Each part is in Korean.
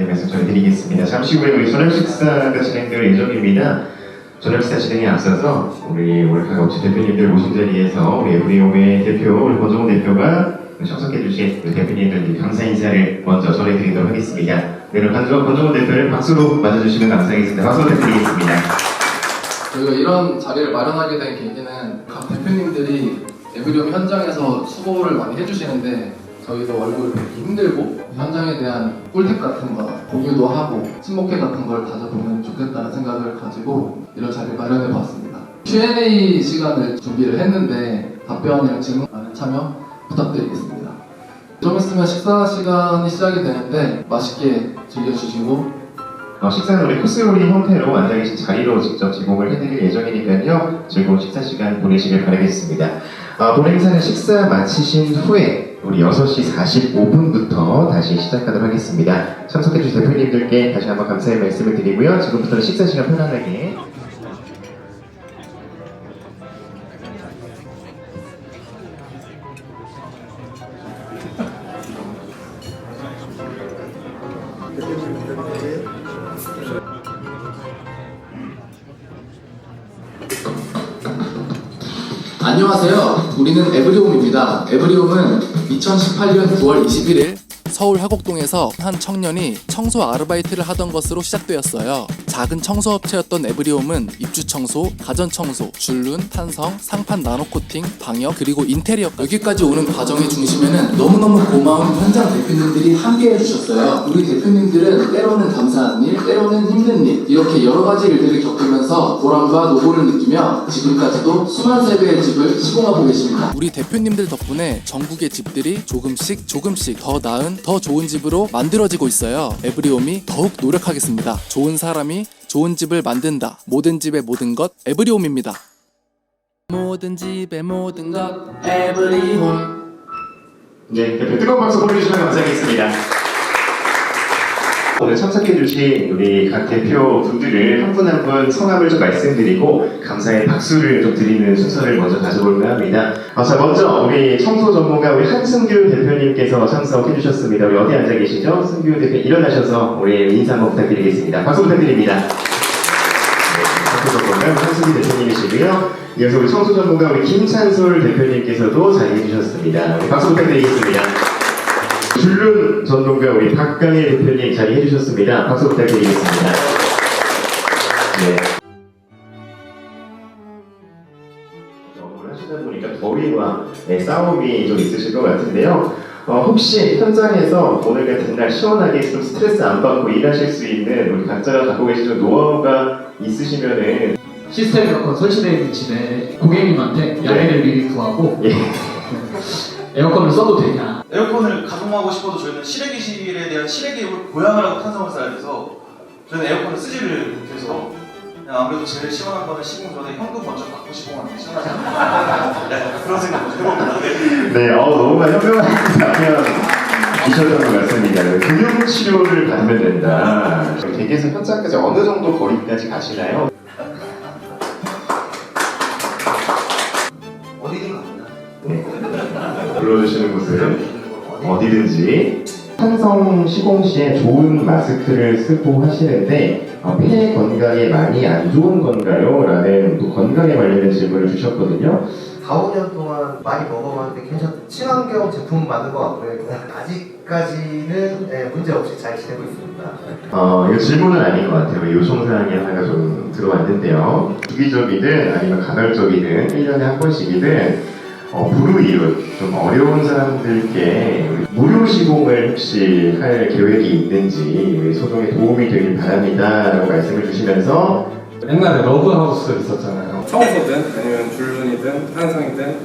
안내 말씀 전해드리겠습니다. 잠시 후에 우리 저녁 식사가 진행될 예정입니다. 저녁 식사 진행에 앞서서 우리 오늘 각 업체 대표님들 모신 자리에서 우리 에브리홈의 대표 우리 권정훈 대표가 참석해 주신 우리 대표님들 감사 인사를 먼저 전해드리도록 하겠습니다. 네, 그럼 먼저 권정훈 대표를 박수로 맞아주시면 감사하겠습니다. 박수 부탁드리겠습니다. 저희가 이런 자리를 마련하게 된 계기는 각 대표님들이 에브리움 현장에서 수고를 많이 해주시는데 저희도 얼굴 뵙기 힘들고 현장에 대한 꿀팁 같은 거 공유도 하고 친목회 같은 걸 가져보면 좋겠다는 생각을 가지고 이런 자리를 마련해 봤습니다. Q&A 시간을 준비를 했는데 답변이랑 질문 많은 참여 부탁드리겠습니다. 좀 있으면 식사 시간이 시작이 되는데 맛있게 즐겨주시고 어, 식사는 우리 코스 요리 형태로 앉아 계신 자리로 직접 제공을 해드릴 예정이니까요. 즐거운 식사 시간 보내시길 바라겠습니다. 어, 본 행사는 식사 마치신 후에 우리 6시 45분부터 다시 시작하도록 하겠습니다. 참석해주신 대표님들께 다시 한번 감사의 말씀을 드리고요. 지금부터는 식사 시간 편안하게 안녕하세요. 우리는 에브리홈입니다. 에브리홈은 2018년 9월 21일 서울 화곡동에서 한 청년이 청소 아르바이트를 하던 것으로 시작되었어요. 작은 청소업체였던 에브리홈은 입주 청소, 가전 청소, 줄눈, 탄성, 상판 나노 코팅, 방역 그리고 인테리어까지 여기까지 오는 과정의 중심에는 너무너무 고마운 현장 대표님들이 함께 해주셨어요. 우리 대표님들은 때로는 감사한 일, 때로는 힘든 일 이렇게 여러 가지 일들을 겪으면서 보람과 노고를 느끼며 지금까지도 수만 세대의 집을 시공하고 계십니다. 우리 대표님들 덕분에 전국의 집들이 조금씩 조금씩 더 나은 더 좋은 집으로 만들어지고 있어요. 에브리홈이 더욱 노력하겠습니다. 좋은 사람이 좋은 집을 만든다. 모든 집의 모든 것 에브리홈입니다. 모든 집의 모든 것 에브리홈. 네, 대표 뜨거운 박수 보내주시면 감사하겠습니다. 오늘 참석해주신 우리 각 대표 분들을 한 분 한 분 성함을 좀 말씀드리고 감사의 박수를 좀 드리는 순서를 먼저 가져볼까 합니다. 어, 자, 먼저 우리 청소 전문가 우리 한승규 대표님께서 참석해주셨습니다. 우리 어디 앉아 계시죠? 승규 대표 일어나셔서 우리 인사 한번 부탁드리겠습니다. 박수 부탁드립니다. 전문가 한승규 대표님이시고요. 이어서 우리 청소 전문가 우리 김찬솔 대표님께서도 자리해 주셨습니다. 박수 부탁드리겠습니다. 줄눈 전문가 우리 박강일 대표님 자리해 주셨습니다. 박수 부탁드리겠습니다. 네. 하시다 보니까 더위와 네, 싸움이 좀 있으실 것 같은데요. 어, 혹시 현장에서 오늘 같은 날 시원하게 좀 스트레스 안 받고 일하실 수 있는 우리 각자가 갖고 계시는 노하우가 있으시면은 시스템 에어컨 설치되어 있는 집에 고객님한테 야외를 미리 구하고 예. 에어컨을 써도 되냐 에어컨을 가동하고 싶어도 저희는 실외기실에 대한 실외기를 보양을 하고 탄성을 쌓아야 돼서 저희는 에어컨을 쓰지를 못해서 아무래도 제일 시원한 거는 시공 전에 현금 먼저 받고 시공하는 게 시원하지 않나 네, 그런 생각 좀 해봅니다 네. 네, 어, 너무 현명한 답변이셨던 것 같습니다. 금융 치료를 받으면 된다. 댁에서 현장까지 어느 정도 거리까지 가시나요? 불러주시는 곳은 어디든지 산성 시공 시에 좋은 마스크를 쓰고 하시는데 어, 폐 건강에 많이 안 좋은 건가요? 라는 또 건강에 관련된 질문을 주셨거든요. 4, 5년 동안 많이 먹어봤는데 괜찮은 친환경 제품 맞는 것 같고요. 아직까지는 예, 문제 없이 잘 지내고 있습니다. 어, 이거 질문은 아닌 것 같아요. 요청사항이 하나가 좀 들어왔는데요. 주기적이든 아니면 간헐적이든 1년에 한 번씩이든 어, 불우이웃, 좀 어려운 사람들께 무료 시공을 혹시 할 계획이 있는지 우리 소송에 도움이 되길 바랍니다. 라고 말씀을 주시면서 옛날에 러브하우스 있었잖아요. 청소든 아니면 줄눈이든 탄성이든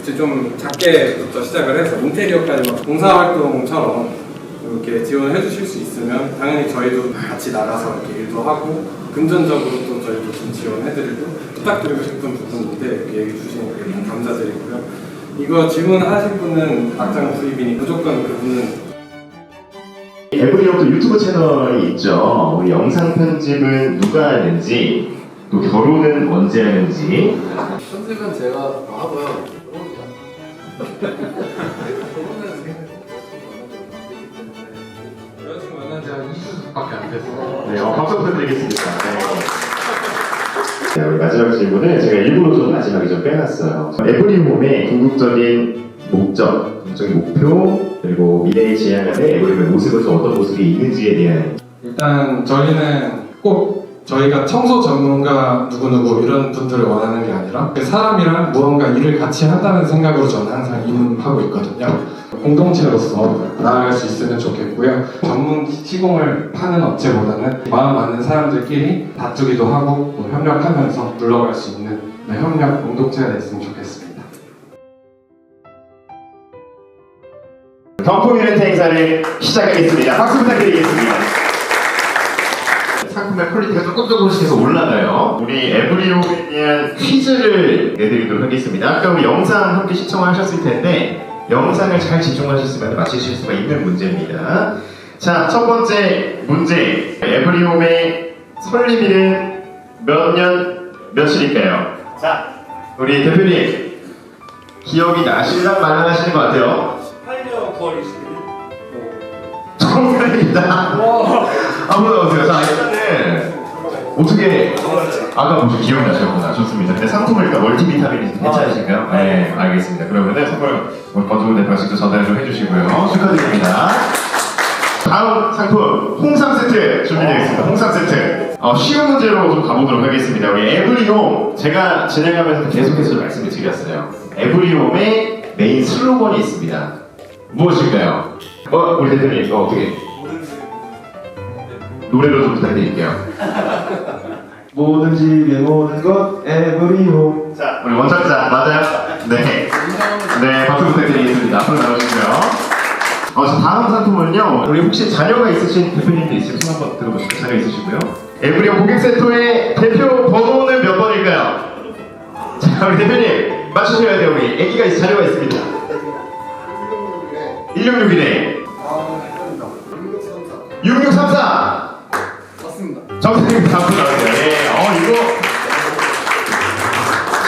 이제 좀 작게부터 시작을 해서 인테리어까지 막 봉사활동처럼 이렇게 지원해 주실 수 있으면 당연히 저희도 같이 나가서 이렇게 일도 하고 금전적으로 또 저희도 좀 지원해 드리고 부탁드리고 싶은 부분인데 이렇게 얘기 주시니까 감사드리고요. 이거 질문하신 분은 악장 구입이니 무조건 그분은 에브리온도 유튜브 채널이 있죠. 우리 영상 편집은 누가 하는지 또 결혼은 언제 하는지 편집은 제가 하고요. 여자친구 만난 지한 2주 척밖에 안 됐어요. 네, 어, 박수 부탁드리겠습니다. 네. 네, 우리 마지막 질문은 제가 일부러 좀 마지막에 좀 빼놨어요. 에브리홈의 궁극적인 목적, 궁극적인 목표, 그리고 미래의 지향하는 에브리홈의 모습은 좀 어떤 모습이 있는지에 대한 일단 저희는 꼭 저희가 청소 전문가 누구누구 이런 분들을 원하는 게 아니라 그 사람이랑 무언가 일을 같이 한다는 생각으로 저는 항상 임하고 있거든요. 공동체로서 나아갈 수 있으면 좋겠고요. 전문 시공을 파는 업체보다는 마음 맞는 사람들끼리 다투기도 하고 뭐 협력하면서 물러갈 수 있는 네, 협력 공동체가 됐으면 좋겠습니다. 경품 이벤트 행사를 시작하겠습니다. 박수 부탁드리겠습니다. 상품의 퀄리티가 조금 조금씩 해서 올라가요. 우리 에브리홈에 대한 퀴즈를 내드리도록 하겠습니다. 아까 우리 영상 함께 시청하셨을 텐데 영상을 잘 집중하셨으면 맞히실 수가 있는 문제입니다. 자, 첫 번째 문제. 에브리홈의 설립일은 몇년 며칠일까요? 자, 우리 대표님 기억이 나실랑 말랑 하시는 것 같아요. 8년 9월 20일. 정답입니다. 한번 나오세요. 자, 일단은 어떻게 아까 무슨 기억나셨구나. 좋습니다. 근데 상품을 일단 멀티비타민이 괜찮으신가요? 네, 알겠습니다. 그러면은 선물 우리 권종훈 대표님도 전달 좀 해주시고요. 축하드립니다. 다음 상품 홍삼 세트 준비되어 있습니다. 홍삼 세트. 어, 쉬운 문제로 좀 가보도록 하겠습니다. 우리 에브리홈 제가 진행하면서 계속해서 좀 말씀을 드렸어요. 에브리홈의 메인 슬로건이 있습니다. 무엇일까요? 어, 우리 대표님 어, 어떻게 노래로 좀 부탁드릴게요. 모든 집에 모든 것 에브리홈 자, 우리 원작자 맞아요? 네. 네, 박수 부탁드리겠습니다. 앞으로 나오시고요. 어, 자, 다음 상품은요. 우리 혹시 자녀가 있으신 대표님도 있으면 손 한번 들어보시죠. 자녀 있으시고요. 에브리온 고객센터의 대표 번호는 몇 번일까요? 자, 우리 대표님 맞추셔야 돼요. 우리 아기가 있, 자녀가 있습니다. 1661에 6634 맞습니다. 정선생님 다음 나오세요. 예,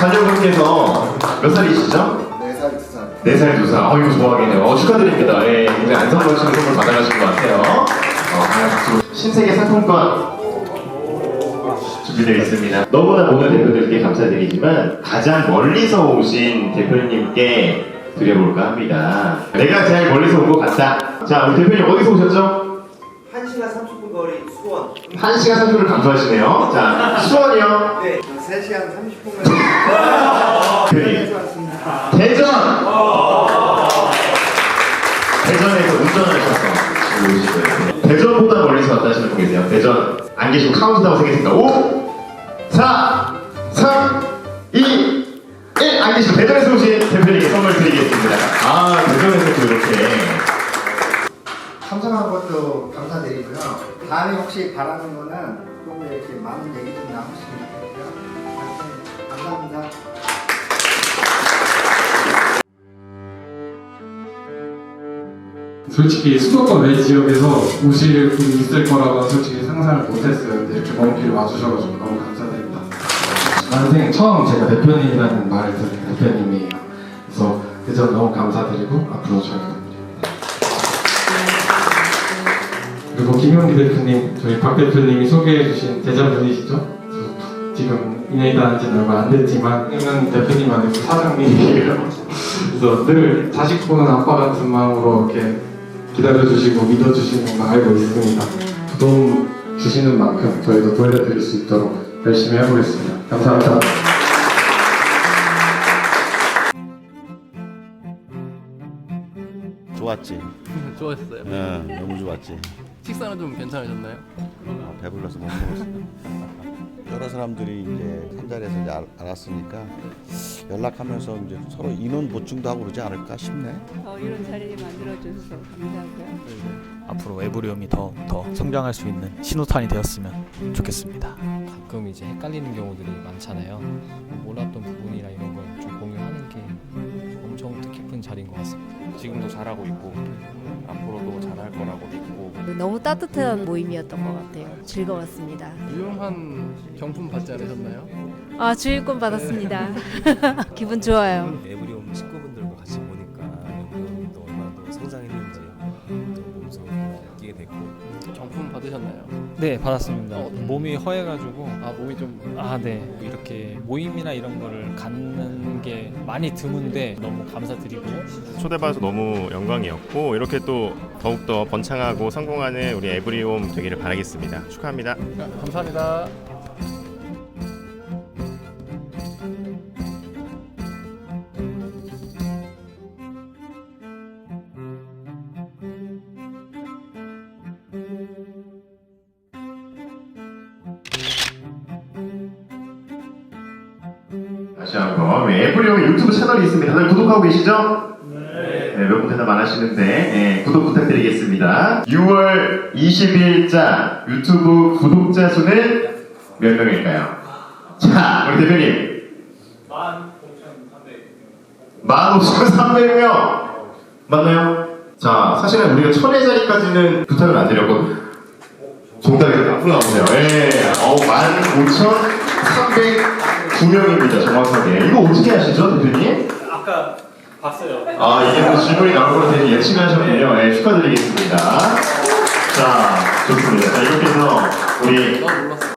자녀분께서 몇 살이시죠? 4살 2살 네 살, 두 살. 어 이거 좋아하겠네요. 어 축하드립니다. 예, 굉장히 안성맞춤 선물 받아가신 것 같아요. 어, 박수. 신세계 상품권 준비되어 있습니다. 너무나 모든 대표들께 감사드리지만 가장 멀리서 오신 대표님께 드려볼까 합니다. 내가 제일 멀리서 온 것 같다. 자, 우리 대표님 어디서 오셨죠? 1시간 30분 거리 수원. 1시간 30분을 감수하시네요. 자, 수원이요. 네, 3시간 30분 거리. 왔습니다. 대전! 대전에서 오신 거예요. 대전보다 멀리서 왔다 하시는 분 계세요. 대전. 안 계시고 카운트다운 세겠습니다. 5, 4, 3, 2, 1. 안 계시고 대전에서 오신 대표님께 선물 드리겠습니다. 아, 대전에서 또 이렇게. 참석한 것도 감사드리고요. 다음에 혹시 바라는 거는 좀더 이렇게 많은 얘기 좀 좋겠고요. 감사합니다. 솔직히 수도권 외 지역에서 오실 분이 있을 거라고는 솔직히 상상을 못했어요. 근데 이렇게 먼 길을 와주셔가지고 너무 감사드립니다. 난생 처음 제가 대표님이라는 말을 들은 대표님이에요. 그래서 그점 너무 감사드리고 앞으로 잘 부탁드립니다. 그리고 김용기 대표님, 저희 박 대표님이 소개해주신 대전분이시죠? 지금 인해다 한지는 얼마 안 됐지만 님은 대표님 아니고 사장님이에요. 그래서 늘 자식 보는 아빠 같은 마음으로 이렇게 기다려주시고 믿어주시는 거 알고 있습니다. 도움 주시는 만큼 저희도 돌려드릴 수 있도록 열심히 해보겠습니다. 감사합니다. 좋았지. 좋았어요. 예, 너무 좋았지. 식사는 좀 괜찮으셨나요? 아, 배불러서 못 먹었어. 여러 사람들이 이제 한 자리에서 이제 알, 알았으니까 연락하면서 이제 서로 인원 보충도 하고 그러지 않을까 싶네. 어, 이런 자리를 만들어 주셔서 감사하고요. 앞으로 에브리움이 더, 더 성장할 수 있는 신호탄이 되었으면 좋겠습니다. 가끔 이제 헷갈리는 경우들이 많잖아요. 몰랐던 부분이나 이런 걸 좀 공유하는 게 자리인 것 같습니다. 지금도 잘하고 있고 앞으로도 잘할 거라고 믿고 너무 따뜻한 모임이었던 것 같아요. 즐거웠습니다. 유용한 경품 받지 않으셨나요? 아, 주일권 받았습니다. 기분 좋아요. 에브리온 식구분들과 같이 보니까 에브리온도 얼마나 더 성장했는지 또 몸소 느끼게 됐고 경품 받으셨 받으셨나요? 네 받았습니다. 어, 음. 몸이 허해가지고 아 몸이 좀 아 네 이렇게 모임이나 이런 거를 갖는 게 많이 드문데 너무 감사드리고요. 초대받아서 너무 영광이었고 이렇게 또 더욱더 번창하고 성공하는 우리 에브리홈 되기를 바라겠습니다. 축하합니다. 네, 감사합니다. 다시 한번 우리 에브리온 유튜브 채널이 있습니다. 다들 구독하고 계시죠? 네. 몇분 대답 안 하시는데 네, 구독 부탁드리겠습니다. 6월 20일자 유튜브 구독자 수는 몇 명일까요? 자, 우리 대표님. 15,300명. 맞나요? 자, 사실은 우리가 천회 자리까지는 부탁을 안 드렸고 정답이 앞으로 나오세요. 예. 어, 15,309명입니다. 정확하게. 이거 어떻게 하시죠, 대표님? 아까 봤어요. 아, 이게 또 질문이 나올 거로 되게 예측하셨군요. 예, 축하드리겠습니다. 자, 좋습니다. 자, 이렇게 해서 우리